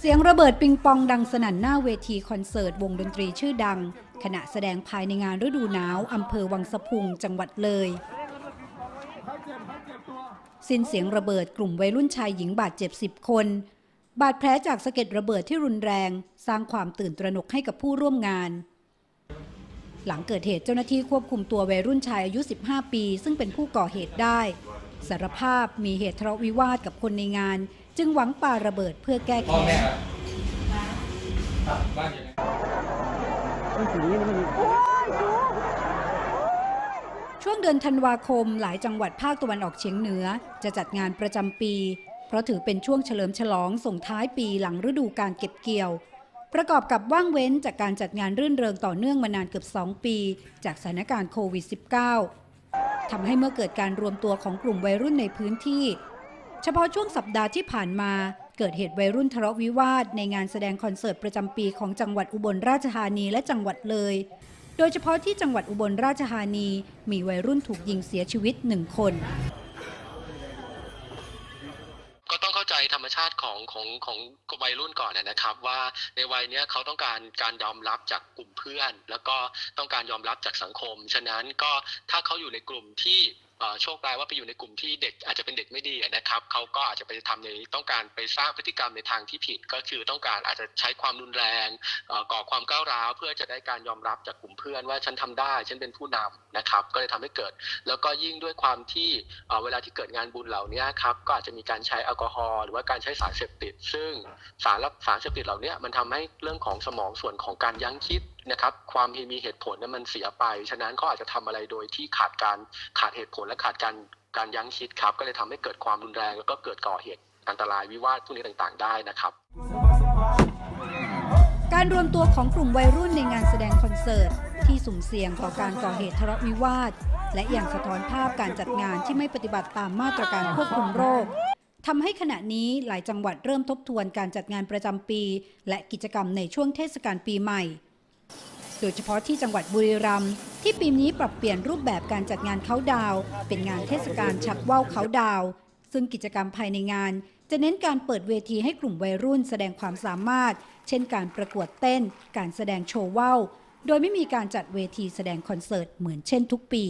เสียงระเบิดปิงปองดังสนั่นหน้าเวทีคอนเสิร์ตวงดนตรีชื่อดัง ขณะแสดงภายในงานฤดูหนาวอำเภอวังสะพุงจังหวัดเลย สิ้นเสียงระเบิดกลุ่มวัยรุ่นชายหญิงบาดเจ็บ 10 คน บาดแผลจากสะเก็ดระเบิดที่รุนแรง สร้างความตื่นตระหนกให้กับผู้ร่วมงาน หลังเกิดเหตุเจ้าหน้าที่ควบคุมตัววัยรุ่นชายอายุ 15 ปี ซึ่งเป็นผู้ก่อเหตุได้สารภาพมีเหตุทะเลาะวิวาทกับคนในงาน จึงหวังปาระเบิดเพื่อแก้พ่อแค้แม่นครับบ้านอยู่ไหนช่วงเดือนธันวาคมหลายจังหวัดภาคตะวันออกเฉียงเหนือ จะจัดงานประจำปี เพราะถือเป็นช่วงเฉลิมฉลองส่งท้ายปีหลังฤดูการเก็บเกี่ยว ประกอบกับว่างเว้นจากการจัดงานรื่นเริงต่อเนื่องมานานเกือบ 2 ปี จากสถานการณ์โควิด -19 ทำให้เมื่อเกิดการรวมตัวของกลุ่มวัยรุ่นในพื้นที่ เฉพาะช่วงสัปดาห์ที่ผ่านมาเกิดเหตุวัยรุ่นทะเลาะวิวาทในงานแสดงคอนเสิร์ตประจำปีของจังหวัดอุบลราชธานีและจังหวัดเลย โดยเฉพาะที่จังหวัดอุบลราชธานีมีวัยรุ่นถูกยิงเสียชีวิตหนึ่งคน ก็ต้องเข้าใจธรรมชาติของของของวัยรุ่นก่อนนะครับ ว่าในวัยเนี้ยเขาต้องการการยอมรับจากกลุ่มเพื่อน แล้วก็ต้องการยอมรับจากสังคม ฉะนั้นก็ถ้าเขาอยู่ในกลุ่มที่ โชคร้ายว่าไปอยู่ในกลุ่มที่เด็กอาจจะเป็นเด็กไม่ดีนะครับเขาก็อาจจะไปทำในต้องการไปสร้างพฤติกรรมในทางที่ผิด ก็คือต้องการอาจจะใช้ความรุนแรงก่อความก้าวร้าวเพื่อจะได้การยอมรับจากกลุ่มเพื่อนว่าฉันทำได้ฉันเป็นผู้นำนะครับ ก็เลยทำให้เกิด แล้วก็ยิ่งด้วยความที่เวลาที่เกิดงานบุญเหล่านี้ครับก็อาจจะมีการใช้แอลกอฮอล์หรือว่าการใช้สารเสพติด ซึ่งสารสารเสพติดเหล่านี้มันทำให้เรื่องของสมองส่วนของการยั้งคิด นะครับความมีเหตุผลนั้นมันเสียไป ฉะนั้นเขาอาจจะทำอะไรโดยที่ขาดการขาดเหตุผลและขาดการการยั้งคิดครับ ก็เลยทำให้เกิดความรุนแรงแล้วก็เกิดก่อเหตุอันตรายวิวาทพวกนี้ต่างๆ ได้นะครับ การรวมตัวของกลุ่มวัยรุ่นในงานแสดงคอนเสิร์ต ที่สุ่มเสี่ยงต่อการก่อเหตุทะเลาะวิวาท และอย่างสะท้อนภาพการจัดงานที่ไม่ปฏิบัติตามมาตรการควบคุมโรคทำให้ขณะนี้หลายจังหวัดเริ่มทบทวนการจัดงานประจำปี และกิจกรรมในช่วงเทศกาลปีใหม่ โดยเฉพาะที่จังหวัดบุรีรัมย์ที่ปีนี้ปรับเปลี่ยนรูปแบบการจัดงานเขาดาว เป็นงานเทศกาลชักว่าวเขาดาว ซึ่งกิจกรรมภายในงาน จะเน้นการเปิดเวทีให้กลุ่มวัยรุ่นแสดงความสามารถ เช่นการประกวดเต้น การแสดงโชว์ว่าวโดยไม่มีการจัดเวทีแสดงคอนเสิร์ตเหมือนเช่นทุกปี